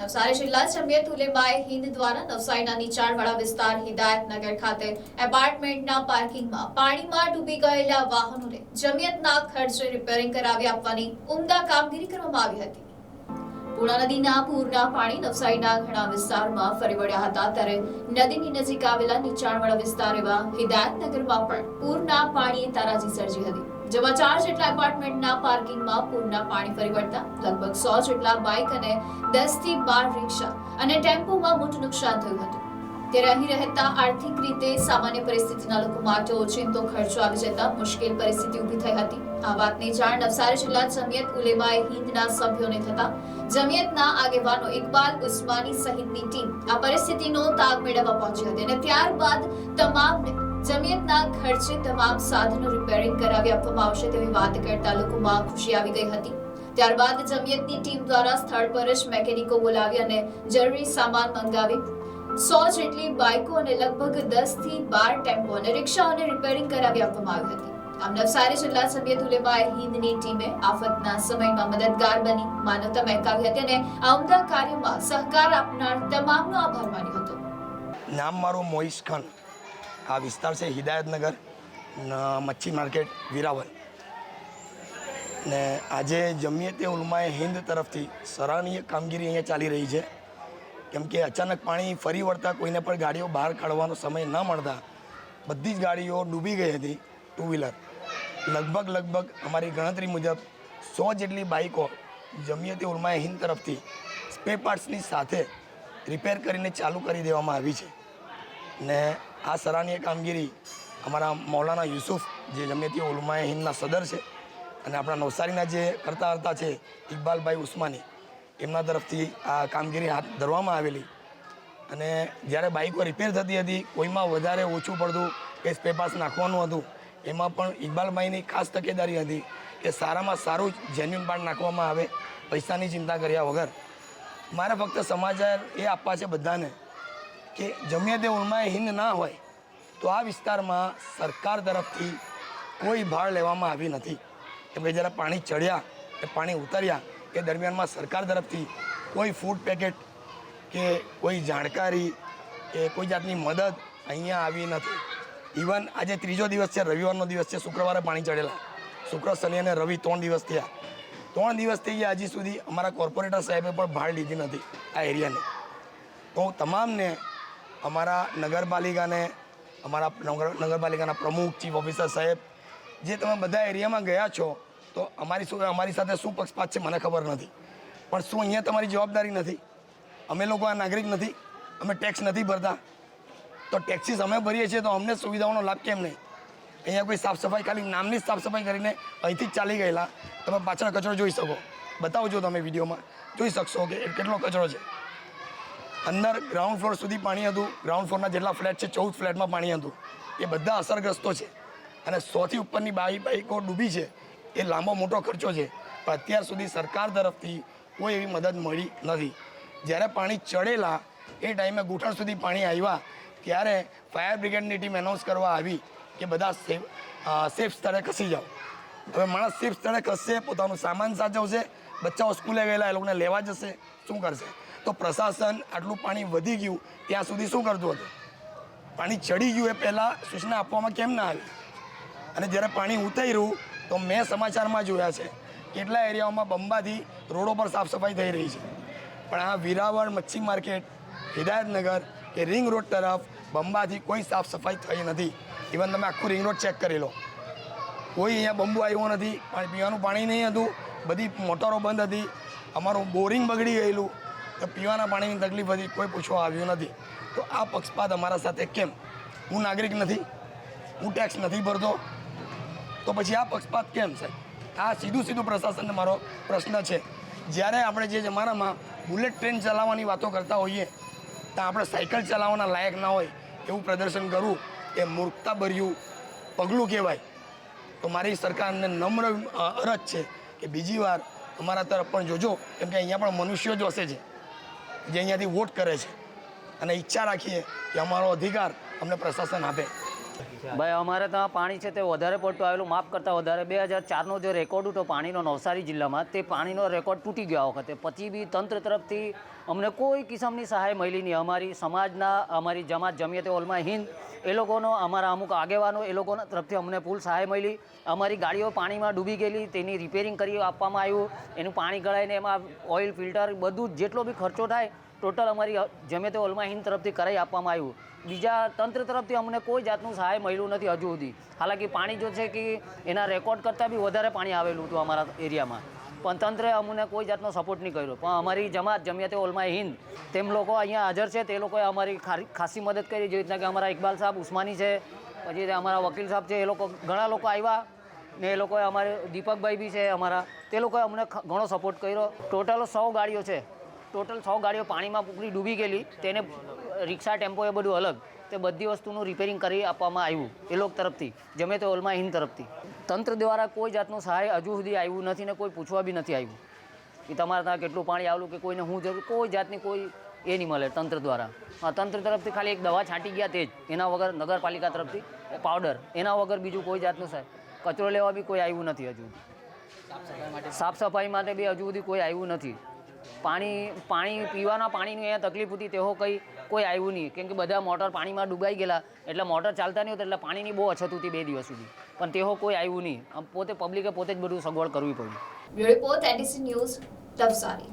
નવસારી જિલ્લા જમિયત ઉલેમાએ હિન્દ દ્વારા નવસારીના નીચાણવાળા વિસ્તાર હિદાયતનગર ખાતે એપાર્ટમેન્ટના પાર્કિંગમાં પાણીમાં ડૂબી ગયેલા વાહનોને જમિયતના ખર્ચે રિપેરિંગ કરાવી આપવાની ઉમદા કામગીરી કરવામાં આવી હતી. પૂર્ણા નદીના પૂરના પાણી નવસારીના ઘણા વિસ્તારમાં ફરી વળ્યા હતા ત્યારે નદીની નજીક આવેલા નીચાણવાળા વિસ્તાર એવા હિદાયતનગરમાં પણ પૂરના પાણીએ તારાજી સર્જી હતી. જેમાં ચાર જેટલા એપાર્ટમેન્ટના પાર્કિંગમાં પૂરના પાણી ફરી વળતા, લગભગ સો જેટલા બાઇક અને દસથી બાર રિક્ષા અને ટેમ્પોમાં મોટું નુકસાન થયું હતું. ત્યારે અહીં રહેતા આર્થિક રીતે સામાન્ય પરિસ્થિતિના લોકો માટે ઓચિંતો ખર્ચો આવી જતા મુશ્કેલ પરિસ્થિતિ ઊભી થઈ હતી. આ વાતની જાણ નવસારી જિલ્લા જમિયત ઉલેમાએ હિંદના સભ્યોને થતા જમિયતના આગેવાનો ઇકબાલ ઉસ્માની સહિતની ટીમ આ પરિસ્થિતિનો તાગ મેળવવા પહોંચી હતી અને ત્યારબાદ તમામને જમિયતના ખર્ચે તમામ સાધનો રિપેરિંગ કરાવી આપવામાં આવશે તેવી વાત કરતા લોકોમાં ખુશી આવી ગઈ હતી. ત્યારબાદ જમીયતની ટીમ દ્વારા સ્થળ પર જ મેકેનિકો બોલાવી અને જરૂરી સામાન મંગાવી. સો જેટલી બાઇકો અને લગભગ દસથી બાર ટેમ્પો અને રિક્ષાઓને રિપેરિંગ કરાવી આપવામાં આવી હતી. આમ નવસારી જિલ્લા સભ્ય ઉલેમાએ હિંદની ટીમે આફતના સમયમાં મદદગાર બની માનવતા મહેકાવી હતી અને આ કાર્યમાં સહકાર આપનાર તમામનો આભાર માન્યો હતો. નામ મારું મોઈસ ખાન. આ વિસ્તાર છે હિદાયતનગર મચ્છી માર્કેટ વિરાવલ ને આજે જમિયતે ઉલમાએ હિન્દ તરફથી સરાહનીય કામગીરી અહીંયા ચાલી રહી છે. કેમ કે અચાનક પાણી ફરી વળતા કોઈને પણ ગાડીઓ બહાર કાઢવાનો સમય ન મળતા બધી જ ગાડીઓ ડૂબી ગઈ હતી ટુ વ્હીલર. લગભગ લગભગ અમારી ગણતરી મુજબ સો જેટલી બાઇકો જમિયતે ઉલમાએ હિન્દ તરફથી સ્પે પાર્ટ્સની સાથે રિપેર કરીને ચાલુ કરી દેવામાં આવી છે. ને આ સરાહનીય કામગીરી અમારા મૌલાના યુસુફ જે જમેતી ઉલમાએ હિન્દના સદર છે અને આપણા નવસારીના જે કરતા હર્તા છે ઇકબાલભાઈ ઉસ્માની, એમના તરફથી આ કામગીરી હાથ ધરવામાં આવેલી. અને જ્યારે બાઇકો રિપેર થતી હતી, કોઈમાં વધારે ઓછું પડતું કે સ્પેપાસ નાખવાનું હતું, એમાં પણ ઇકબાલભાઈની ખાસ તકેદારી હતી કે સારામાં સારું જેન્યુન પાર્ટ નાખવામાં આવે, પૈસાની ચિંતા કર્યા વગર. મારે ફક્ત સમાચાર એ આપવા છે બધાને કે જમિયતે ઉલમાએ હિંદ ના હોય, તો આ વિસ્તારમાં સરકાર તરફથી કોઈ ભાર લેવામાં આવી નથી. કે કે જ્યારે પાણી ચડ્યા કે પાણી ઉતર્યા, એ દરમિયાનમાં સરકાર તરફથી કોઈ ફૂડ પેકેટ કે કોઈ જાણકારી કે કોઈ જાતની મદદ અહીંયા આવી નથી. ઇવન આજે ત્રીજો દિવસ છે, રવિવારનો દિવસ છે, શુક્રવારે પાણી ચડેલા. શુક્ર, શનિ અને રવિ ત્રણ દિવસ થયા. ત્રણ દિવસ થઈ ગયા, હજી સુધી અમારા કોર્પોરેટર સાહેબે પણ ભાડ લીધી નથી આ એરિયાને તો તમામને અમારા નગરપાલિકાને, અમારા નગર, નગરપાલિકાના પ્રમુખ ચીફ ઓફિસર સાહેબ, જે તમે બધા એરિયામાં ગયા છો, તો અમારી શું, અમારી સાથે શું પક્ષપાત છે મને ખબર નથી. પણ શું અહીંયા તમારી જવાબદારી નથી? અમે લોકો આ નાગરિક નથી, અમે ટેક્સ નથી ભરતા. તો ટેક્સીસ અમે ભરીએ છીએ તો અમને સુવિધાઓનો લાભ કેમ નહીં? અહીંયા કોઈ સાફ સફાઈ ખાલી નામની સાફ સફાઈ કરીને અહીંથી જ ચાલી ગયેલા. તમે પાછળ કચરો જોઈ શકો. બતાવજો તમે વિડીયોમાં. જોઈ શકશો કે કેટલો કચરો છે. અંદર ગ્રાઉન્ડ ફ્લોર સુધી પાણી હતું. ગ્રાઉન્ડ ફ્લોરના જેટલા ફ્લેટ છે, ચૌદ ફ્લેટમાં પાણી હતું. એ બધા અસરગ્રસ્તો છે. અને સોથી ઉપરની બાઈ બાઈકો ડૂબી છે. એ લાંબો મોટો ખર્ચો છે. પણ અત્યાર સુધી સરકાર તરફથી કોઈ એવી મદદ મળી નથી. જ્યારે પાણી ચડેલા એ ટાઈમે ઘૂંટણ સુધી પાણી આવ્યા, ત્યારે ફાયર બ્રિગેડની ટીમ એનાઉન્સ કરવા આવી કે બધા સેફ સેફ સ્થળે ખસી જાઓ. હવે માણસ સેફ સ્થળે ખસશે, પોતાનું સામાન સાચવશે, બચ્ચાઓ સ્કૂલે ગયેલા, એ લોકોને લેવા જશે, શું કરશે? તો પ્રશાસન આટલું પાણી વધી ગયું, ત્યાં સુધી શું કરતું હતું? પાણી ચડી ગયું એ પહેલાં સૂચના આપવામાં કેમ ના આવી? અને જ્યારે પાણી ઉતર્યું, તો મેં સમાચારમાં જોયા છે, કેટલા એરિયાઓમાં બંબાથી રોડો પર સાફ સફાઈ થઈ રહી છે. પણ આ વિરાવળ મચ્છી માર્કેટ, હિદાયતનગર કે રિંગ રોડ તરફ બંબાથી કોઈ સાફ સફાઈ થઈ નથી. ઇવન તમે આખું રિંગ રોડ ચેક કરી લો. કોઈ અહીંયા બંબુ આવ્યો નથી, પાણી પીવાનું પાણી નહીં હતું, બધી મોટરો બંધ હતી. અમારું બોરિંગ બગડી ગયેલું તો પીવાના પાણીની તકલીફ હતી, કોઈ પૂછવા આવ્યું નથી. તો આ પક્ષપાત અમારા સાથે કેમ? હું નાગરિક નથી, હું ટેક્સ નથી ભરતો. તો પછી આ પક્ષપાત કેમ સાહેબ આ સીધું સીધું પ્રશાસનને મારો પ્રશ્ન છે. જ્યારે આપણે જે જમાનામાં બુલેટ ટ્રેન ચલાવવાની વાતો કરતા હોઈએ તો આપણે સાયકલ ચલાવવાના લાયક ના હોય, એવું પ્રદર્શન કરવું, એ મૂર્ખતાભર્યું પગલું કહેવાય. તો મારી સરકારને નમ્ર અરજ છે કે બીજી વાર અમારા તરફ પણ જોજો, કેમ કે અહીંયા પણ મનુષ્યો જ વસે છે. જે અહીંયાથી વોટ કરે છે. અને ઈચ્છા રાખીએ કે અમારો અધિકાર અમને પ્રશાસન આપે. ભાઈ, અમારે ત્યાં પાણી છે તે વધારે પડતું આવેલું. માફ કરતાં વધારે. બે હજાર ચારનો જે રેકોર્ડ હતો પાણીનો નવસારી જિલ્લામાં, તે પાણીનો રેકોર્ડ તૂટી ગયો વખતે. પછી બી તંત્ર તરફથી અમને કોઈ કિસમની સહાય મળી નહીં. અમારી સમાજના, અમારી જમાત જમીયતે ઓલમાં હિન્દ એ લોકોનો, અમારા અમુક આગેવાનો એ લોકોના તરફથી અમને ફૂલ સહાય મળી. અમારી ગાડીઓ પાણીમાં ડૂબી ગયેલી, તેની રિપેરિંગ કરી આપવામાં આવ્યું. એનું પાણી ગળાઈને એમાં ઓઇલ ફિલ્ટર બધું જેટલો બી ખર્ચો થાય ટોટલ અમારી જમે ઓલમાં ઓલમાહીન તરફથી કરાવી આપવામાં આવ્યું. બીજા તંત્ર તરફથી અમને કોઈ જાતનું સહાય મળ્યું નથી હજુ સુધી. હાલાકી પાણી જો છે કે એના રેકોર્ડ કરતાં બી વધારે પાણી આવેલું હતું અમારા એરિયામાં. પણ તંત્રે અમને કોઈ જાતનો સપોર્ટ નહીં કર્યો. પણ અમારી જમાત જમિયાતે ઓલમાય હિન્દ, તેમ લોકો અહીંયા હાજર છે, તે લોકોએ અમારી ખાસી મદદ કરી. જેવી રીતના કે અમારા ઇકબાલ સાહેબ ઉસ્માની છે, પછી અમારા વકીલ સાહેબ છે, એ લોકો, ઘણા લોકો આવ્યા ને એ લોકોએ અમારે દીપકભાઈ બી છે, અમારા, તે લોકોએ અમને ઘણો સપોર્ટ કર્યો. ટોટલ સો ગાડીઓ છે. ટોટલ સો ગાડીઓ પાણીમાં પૂરી ડૂબી ગયેલી. તેને રિક્ષા ટેમ્પો એ બધું અલગ. તે બધી વસ્તુનું રિપેરિંગ કરી આપવામાં આવ્યું, એ લોકો તરફથી જમે તે ઓલમાં હિન્દ તરફથી. તંત્ર દ્વારા કોઈ જાતનું સહાય હજુ સુધી આવ્યું નથી ને કોઈ પૂછવા બી નથી આવ્યું. કે તમારે ત્યાં કેટલું પાણી આવેલું કે કોઈને હું જરૂર, કોઈ જાતની કોઈ એ નહીં મળે તંત્ર દ્વારા. હા, તંત્ર તરફથી ખાલી એક દવા છાંટી ગયા તે જ. એના વગર નગરપાલિકા તરફથી, પાવડર, એના વગર બીજું કોઈ જાતનું સાહેબ કચરો લેવા બી કોઈ આવ્યું નથી હજુ. સાફ સફાઈ માટે બી હજુ સુધી કોઈ આવ્યું નથી. પાણી પાણી, પીવાના પાણીની અહીંયા તકલીફ હતી, તેઓ કંઈ, કોઈ આવ્યું નહીં. કેમ કે બધા મોટર પાણીમાં ડૂબાઈ ગયેલા, એટલે મોટર ચાલતા નહીં એટલે પાણીની બહુ અછત હતી બે દિવસ સુધી. પણ તેઓ કોઈ આવ્યું નહીં. આમ પોતે પબ્લિકે પોતે જ બધું સગવડ કરવી પડી. Report NDC news Navsari.